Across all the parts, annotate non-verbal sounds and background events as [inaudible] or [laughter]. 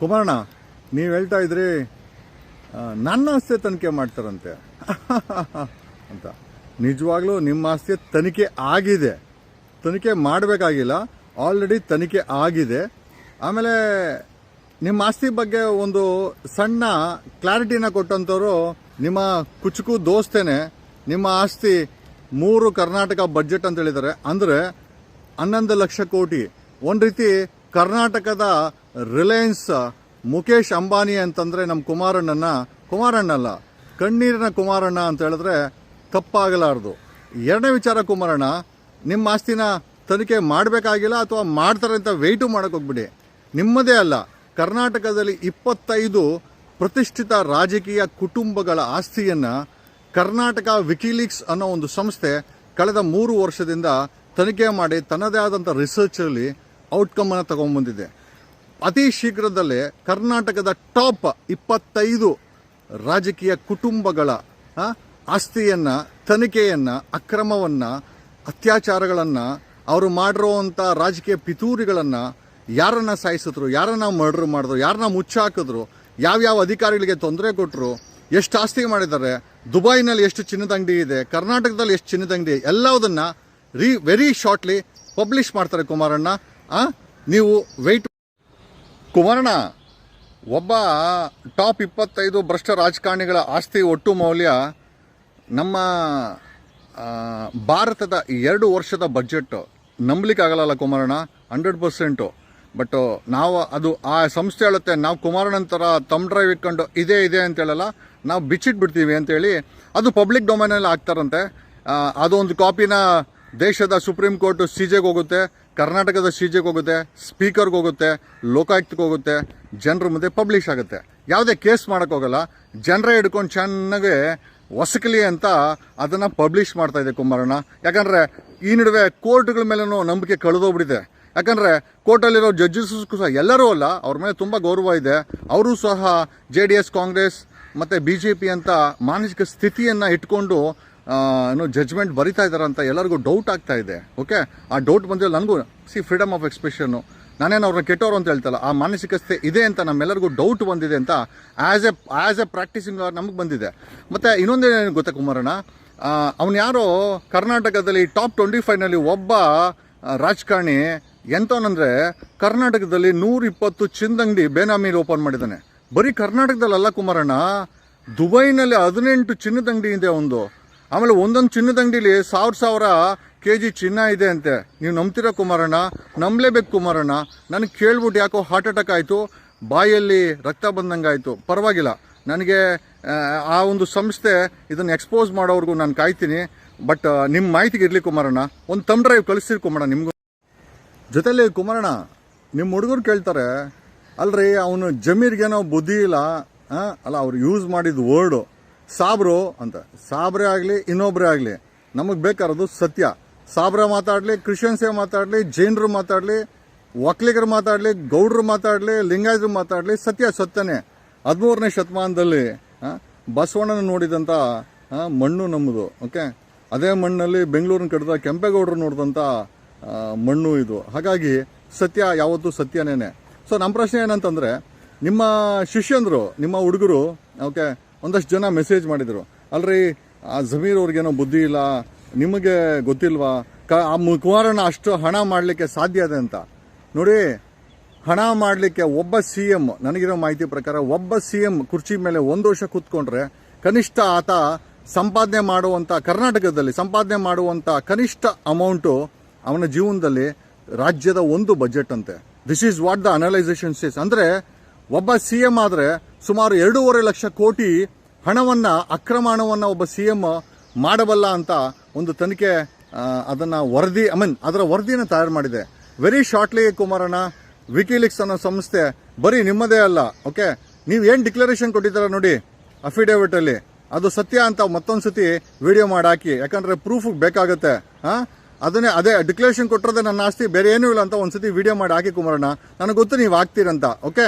ಕುಮಾರಣ್ಣ, ನೀವು ಹೇಳ್ತಾ ಇದ್ರಿ ನನ್ನ ಆಸ್ತಿ ತನಿಖೆ ಮಾಡ್ತಾರಂತೆ. [laughs] ಅಂತ. ನಿಜವಾಗ್ಲೂ ನಿಮ್ಮ ಆಸ್ತಿ ತನಿಖೆ ಆಗಿದೆ. ತನಿಖೆ ಮಾಡಬೇಕಾಗಿಲ್ಲ. ಆಲ್ರೆಡಿ ತನಿಖೆ ಆಗಿದೆ. ಆಮೇಲೆ, ನಿಮ್ಮ ಆಸ್ತಿ ಬಗ್ಗೆ ಒಂದು ಸಣ್ಣ ಕ್ಲಾರಿಟಿನ ಕೊಟ್ಟಂಥವ್ರು ನಿಮ್ಮ ಕುಚುಕು ದೋಸ್ತೇನೆ. ನಿಮ್ಮ ಆಸ್ತಿ ಮೂರು ಕರ್ನಾಟಕ ಬಜೆಟ್ ಅಂತ ಹೇಳಿದ್ದಾರೆ. ಅಂದರೆ ಹನ್ನೊಂದು ಲಕ್ಷ ಕೋಟಿ. ಒಂದು ರೀತಿ ಕರ್ನಾಟಕದ ರಿಲಯನ್ಸ್ ಮುಖೇಶ್ ಅಂಬಾನಿ ಅಂತಂದರೆ ನಮ್ಮ ಕುಮಾರಣ್ಣನ ಕುಮಾರಣ್ಣಲ್ಲ, ಕಣ್ಣೀರಿನ ಕುಮಾರಣ್ಣ ಅಂತ ಹೇಳಿದ್ರೆ ತಪ್ಪಾಗಲಾರದು. ಎರಡನೇ ವಿಚಾರ ಕುಮಾರಣ್ಣ ನಿಮ್ಮ ಆಸ್ತಿನ ತನಿಖೆ ಮಾಡಬೇಕಾಗಿಲ್ಲ ಅಥವಾ ಮಾಡ್ತಾರೆ ಅಂತ ವೆಯ್ಟು ಮಾಡೋಕೆ ಹೋಗ್ಬಿಡಿ. ನಿಮ್ಮದೇ ಅಲ್ಲ, ಕರ್ನಾಟಕದಲ್ಲಿ ಇಪ್ಪತ್ತೈದು ಪ್ರತಿಷ್ಠಿತ ರಾಜಕೀಯ ಕುಟುಂಬಗಳ ಆಸ್ತಿಯನ್ನು ಕರ್ನಾಟಕ ವಿಕಿಲೀಕ್ಸ್ ಅನ್ನೋ ಒಂದು ಸಂಸ್ಥೆ ಕಳೆದ ಮೂರು ವರ್ಷದಿಂದ ತನಿಖೆ ಮಾಡಿ ತನ್ನದೇ ಆದಂಥ ರಿಸರ್ಚಲ್ಲಿ ಔಟ್ಕಮನ್ನು ತಗೊಂಡ್ಬಂದಿದೆ ಅತಿ ಶೀಘ್ರದಲ್ಲೇ ಕರ್ನಾಟಕದ ಟಾಪ್ ಇಪ್ಪತ್ತೈದು ರಾಜಕೀಯ ಕುಟುಂಬಗಳ ಆಸ್ತಿಯನ್ನು, ತನಿಖೆಯನ್ನ, ಅಕ್ರಮವನ್ನ, ಅತ್ಯಾಚಾರಗಳನ್ನ, ಅವರು ಮಾಡಿರುವಂಥ ರಾಜಕೀಯ ಪಿತೂರಿಗಳನ್ನ ಯಾರನ್ನ ಸಾಯಿಸಿದ್ರು, ಯಾರನ್ನ ಮರ್ಡರ್ ಮಾಡಿದ್ರು, ಯಾರನ್ನ ಮುಚ್ಚಾಕಿದ್ರು, ಯಾವ್ಯಾವ ಅಧಿಕಾರಿಗಳಿಗೆ ತೊಂದರೆ ಕೊಟ್ಟರು ಎಷ್ಟು ಆಸ್ತಿ ಮಾಡಿದ್ದಾರೆ, ದುಬೈನಲ್ಲಿ ಎಷ್ಟು ಚಿನ್ನದ ಅಂಗಡಿ ಇದೆ, ಕರ್ನಾಟಕದಲ್ಲಿ ಎಷ್ಟು ಚಿನ್ನದ ಅಂಗಡಿ ಎಲ್ಲವುದನ್ನು ರೀ ವೆರಿ ಶಾರ್ಟ್ಲಿ ಪಬ್ಲಿಷ್ ಮಾಡ್ತಾರೆ ಕುಮಾರಣ್ಣ. ನೀವು ವೆಯ್ಟ್ ಕುಮಾರಣ್ಣ ಒಬ್ಬ ಟಾಪ್ ಇಪ್ಪತ್ತೈದು ಭ್ರಷ್ಟ ರಾಜಕಾರಣಿಗಳ ಆಸ್ತಿ ಒಟ್ಟು ಮೌಲ್ಯ ನಮ್ಮ ಭಾರತದ ಎರಡು ವರ್ಷದ ಬಜೆಟ್. ನಂಬಲಿಕ್ಕೆ ಆಗಲ್ಲ ಕುಮಾರಣ್ಣ ಹಂಡ್ರೆಡ್ ಪರ್ಸೆಂಟು ಬಟ್ ನಾವು ಅದು ಆ ಸಂಸ್ಥೆ ಹೇಳುತ್ತೆ, ನಾವು ಕುಮಾರಣ್ಣನ ಥರ ತಮ್ ಡ್ರೈವ್ ಇಟ್ಕೊಂಡು ಇದೇ, ಇದೆ ಅಂತ ಹೇಳಲ್ಲ, ನಾವು ಬಿಚ್ಚಿಟ್ಬಿಡ್ತೀವಿ ಅಂತೇಳಿ ಅದು ಪಬ್ಲಿಕ್ ಡೊಮೈನಲ್ಲಿ ಆಗ್ತಾರಂತೆ ಅದೊಂದು ಕಾಪಿನ ದೇಶದ ಸುಪ್ರೀಂ ಕೋರ್ಟ್ ಸಿ ಜೆಗೆ ಹೋಗುತ್ತೆ. ಕರ್ನಾಟಕದ ಸಿ ಜೆಗೆ ಹೋಗುತ್ತೆ ಸ್ಪೀಕರ್ಗೆ ಹೋಗುತ್ತೆ, ಲೋಕಾಯುಕ್ತಕ್ಕೆ ಹೋಗುತ್ತೆ, ಜನರ ಮುಂದೆ ಪಬ್ಲಿಷ್ ಆಗುತ್ತೆ. ಯಾವುದೇ ಕೇಸ್ ಮಾಡೋಕ್ಕೋಗಲ್ಲ ಜನರೇ ಹಿಡ್ಕೊಂಡು ಚೆನ್ನಾಗೆ ಹೊಸಕಲಿ ಅಂತ ಅದನ್ನು ಪಬ್ಲಿಷ್ ಮಾಡ್ತಾ ಇದೆ ಕುಮಾರಣ್ಣ ಯಾಕಂದರೆ ಈ ನಡುವೆ ಕೋರ್ಟ್ಗಳ ಮೇಲೂ ನಂಬಿಕೆ ಕಳೆದೋಗ್ಬಿಟ್ಟಿದೆ. ಯಾಕಂದರೆ ಕೋರ್ಟಲ್ಲಿರೋ ಜಡ್ಜಸ್ಗೂ ಸಹ ಎಲ್ಲರೂ ಅಲ್ಲ, ಅವ್ರ ಮೇಲೆ ತುಂಬ ಗೌರವ ಇದೆ. ಅವರು ಸಹ ಜೆ ಕಾಂಗ್ರೆಸ್ ಮತ್ತು ಬಿ ಜೆ ಪಿ ಅಂತ ಮಾನಸಿಕ ಸ್ಥಿತಿಯನ್ನು ಇಟ್ಕೊಂಡು ಏನು ಜಜ್ಮೆಂಟ್ ಬರಿತಾ ಇದ್ದಾರೆ ಅಂತ ಎಲ್ಲರಿಗೂ ಡೌಟ್ ಆಗ್ತಾ ಇದೆ. ಓಕೆ ಆ ಡೌಟ್ ಬಂದಿಲ್ಲ ನನಗೂ ಸಿ ಫ್ರೀಡಮ್ ಆಫ್ ಎಕ್ಸ್ಪ್ರೆಷನ್ನು ನಾನೇನು ಅವ್ರನ್ನ ಕೆಟ್ಟವರು ಅಂತ ಹೇಳ್ತಲ್ಲ, ಆ ಮಾನಸಿಕತೆ ಇದೆ ಅಂತ ನಮ್ಮೆಲ್ಲರಿಗೂ ಡೌಟ್ ಬಂದಿದೆ ಅಂತ as a as a practising ನಮಗೆ ಬಂದಿದೆ. ಮತ್ತು ಇನ್ನೊಂದೇನೇನು ಗೊತ್ತಾ ಕುಮಾರಣ್ಣ? ಅವನು ಯಾರೋ ಕರ್ನಾಟಕದಲ್ಲಿ ಟಾಪ್ ಟ್ವೆಂಟಿ ಫೈವ್ನಲ್ಲಿ ಒಬ್ಬ ರಾಜಕಾರಣಿ ಎಂಥವನಂದರೆ ಕರ್ನಾಟಕದಲ್ಲಿ ನೂರಿಪ್ಪತ್ತು ಚಿನ್ನದಂಗಡಿ ಬೇನಾಮಿಲಿ ಓಪನ್ ಮಾಡಿದ್ದಾನೆ. ಬರೀ ಕರ್ನಾಟಕದಲ್ಲಲ್ಲ ಕುಮಾರಣ್ಣ, ದುಬೈನಲ್ಲಿ ಹದಿನೆಂಟು ಚಿನ್ನದಂಗಡಿ ಇದೆ ಒಂದು ಆಮೇಲೆ ಒಂದೊಂದು ಚಿನ್ನದ ಅಂಗಡಿಲಿ ಸಾವಿರ ಸಾವಿರ ಕೆ ಜಿ ಚಿನ್ನ ಇದೆ ಅಂತೆ. ನೀವು ನಂಬ್ತೀರಾ ಕುಮಾರಣ್ಣ? ನಂಬಲೇಬೇಕು ಕುಮಾರಣ್ಣ. ನನಗೆ ಕೇಳ್ಬಿಟ್ಟು ಯಾಕೋ ಹಾರ್ಟ್ ಅಟ್ಯಾಕ್ ಆಯಿತು. ಬಾಯಲ್ಲಿ ರಕ್ತ ಬಂದಂಗೆ ಆಯಿತು. ಪರವಾಗಿಲ್ಲ. ನನಗೆ ಆ, ಒಂದು ಸಂಸ್ಥೆ ಇದನ್ನು ಎಕ್ಸ್ಪೋಸ್ ಮಾಡೋವ್ರಿಗೂ ನಾನು ಕಾಯ್ತೀನಿ. ಬಟ್ ನಿಮ್ಮ ಮಾಹಿತಿಗೆ ಇರಲಿ ಕುಮಾರಣ್ಣ. ಒಂದು ತಮ್ ಡ್ರೈವ್ ಕಳಿಸ್ತೀರಿ ಕುಮಾರಣ್ಣ ನಿಮಗೂ. ಜೊತೆಯಲ್ಲಿ ಕುಮಾರಣ್ಣ ನಿಮ್ಮ ಹುಡುಗರು ಕೇಳ್ತಾರೆ ಅಲ್ರಿ ಅವನು ಜಮೀರ್ಗೇನೋ ಬುದ್ಧಿ ಇಲ್ಲ? ಅಲ್ಲ ಅವ್ರು ಯೂಸ್ ಮಾಡಿದ ವರ್ಡು ಸಾಬ್ರು ಅಂತ. ಸಾಬ್ರೆ ಆಗಲಿ ಇನ್ನೊಬ್ಬರೇ ಆಗಲಿ, ನಮಗೆ ಬೇಕಾರದು ಸತ್ಯ. ಸಾಬ್ರ ಮಾತಾಡಲಿ ಕ್ರಿಶ್ಚಿಯನ್ಸೇ ಮಾತಾಡಲಿ, ಜೈನರು ಮಾತಾಡಲಿ ಒಕ್ಕಲಿಗರು ಮಾತಾಡಲಿ, ಗೌಡ್ರು ಮಾತಾಡಲಿ, ಲಿಂಗಾಯತರು ಮಾತಾಡಲಿ, ಸತ್ಯ ಸತ್ಯನೇ. ಹದಿಮೂರನೇ ಶತಮಾನದಲ್ಲಿ ಬಸವಣ್ಣನ ನೋಡಿದಂಥ ಮಣ್ಣು ನಮ್ಮದು, ಓಕೆ? ಅದೇ ಮಣ್ಣಲ್ಲಿ ಬೆಂಗಳೂರಿನ ಕಡಿದ ಕೆಂಪೇಗೌಡರು ನೋಡಿದಂಥ ಮಣ್ಣು ಇದು. ಹಾಗಾಗಿ ಸತ್ಯ ಯಾವತ್ತೂ ಸತ್ಯನೇ ಸೊ ನಮ್ಮ ಪ್ರಶ್ನೆ ಏನಂತಂದರೆ, ನಿಮ್ಮ ಶಿಷ್ಯಂದರು, ನಿಮ್ಮ ಹುಡುಗರು, ಓಕೆ ಒಂದಷ್ಟು ಜನ ಮೆಸೇಜ್ ಮಾಡಿದರು. ಅಲ್ರಿ, ಆ ಜಮೀರ್ ಅವ್ರಿಗೇನೋ ಬುದ್ಧಿ ಇಲ್ಲ, ನಿಮಗೆ ಗೊತ್ತಿಲ್ವಾ? ಕ, ಆ ಮುಖವಾರನ ಅಷ್ಟು ಹಣ ಮಾಡಲಿಕ್ಕೆ ಸಾಧ್ಯ ಇದೆ ಅಂತ. ನೋಡಿ, ಹಣ ಮಾಡಲಿಕ್ಕೆ ಒಬ್ಬ ಸಿ ಎಂ ನನಗಿರೋ ಮಾಹಿತಿ ಪ್ರಕಾರ ಒಬ್ಬ ಸಿ ಎಂ ಕುರ್ಚಿ ಮೇಲೆ ಒಂದು ವರ್ಷ ಕೂತ್ಕೊಂಡ್ರೆ ಕನಿಷ್ಠ ಆತ ಸಂಪಾದನೆ ಮಾಡುವಂಥ ಕರ್ನಾಟಕದಲ್ಲಿ ಸಂಪಾದನೆ ಮಾಡುವಂಥ ಕನಿಷ್ಠ ಅಮೌಂಟು ಅವನ ಜೀವನದಲ್ಲಿ ರಾಜ್ಯದ ಒಂದು ಬಜೆಟ್ ಅಂತೆ. This is what the analysation says ಅಂದರೆ, ಒಬ್ಬ ಸಿ ಎಂ ಆದರೆ ಸುಮಾರು ಎರಡೂವರೆ ಲಕ್ಷ ಕೋಟಿ ಹಣವನ್ನ ಅಕ್ರಮ ಹಣವನ್ನ ಒಬ್ಬ ಸಿ ಎಂ ಮಾಡಬಲ್ಲ ಅಂತ ಒಂದು ತನಿಖೆ ಅದನ್ನು ವರದಿ ಐ ಮೀನ್ ಅದರ ವರದಿಯನ್ನು ತಯಾರು ಮಾಡಿದೆ. ವೆರಿ ಶಾರ್ಟ್ಲಿ ಕುಮಾರಣ್ಣ ವಿಕಿಲಿಕ್ಸ್ ಅನ್ನೋ ಸಂಸ್ಥೆ ಬರೀ ನಿಮ್ಮದೇ ಅಲ್ಲ ಓಕೆ ನೀವು ಏನು ಡಿಕ್ಲರೇಷನ್ ಕೊಟ್ಟಿದ್ದೀರ ನೋಡಿ ಅಫಿಡೇವಿಟಲ್ಲಿ ಅದು ಸತ್ಯ ಅಂತ ಮತ್ತೊಂದು ಸತಿ ವಿಡಿಯೋ ಮಾಡಿ ಹಾಕಿ ಯಾಕಂದ್ರೆ ಪ್ರೂಫ್ ಬೇಕಾಗುತ್ತೆ ಹಾಂ ಅದನ್ನೇ, ಅದೇ ಡಿಕ್ಲರೇಷನ್ ಕೊಟ್ಟಿರೋದೇ ನನ್ನ ಆಸ್ತಿ, ಬೇರೆ ಏನೂ ಇಲ್ಲ ಅಂತ ಒಂದ್ಸತಿ ವಿಡಿಯೋ ಮಾಡಿ ಹಾಕಿ ಕುಮಾರಣ್ಣ, ನನಗೆ ಗೊತ್ತು ನೀವು ಆಗ್ತೀರಂತ ಓಕೆ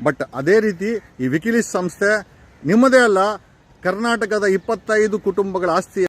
ಬಟ್ ಅದೇ ರೀತಿ ಈ ವಿಕಿಲಿಸ್ ಸಂಸ್ಥೆ ನಿಮ್ಮದೇ ಅಲ್ಲ ಕರ್ನಾಟಕದ ಇಪ್ಪತ್ತೈದು ಕುಟುಂಬಗಳ ಆಸ್ತಿ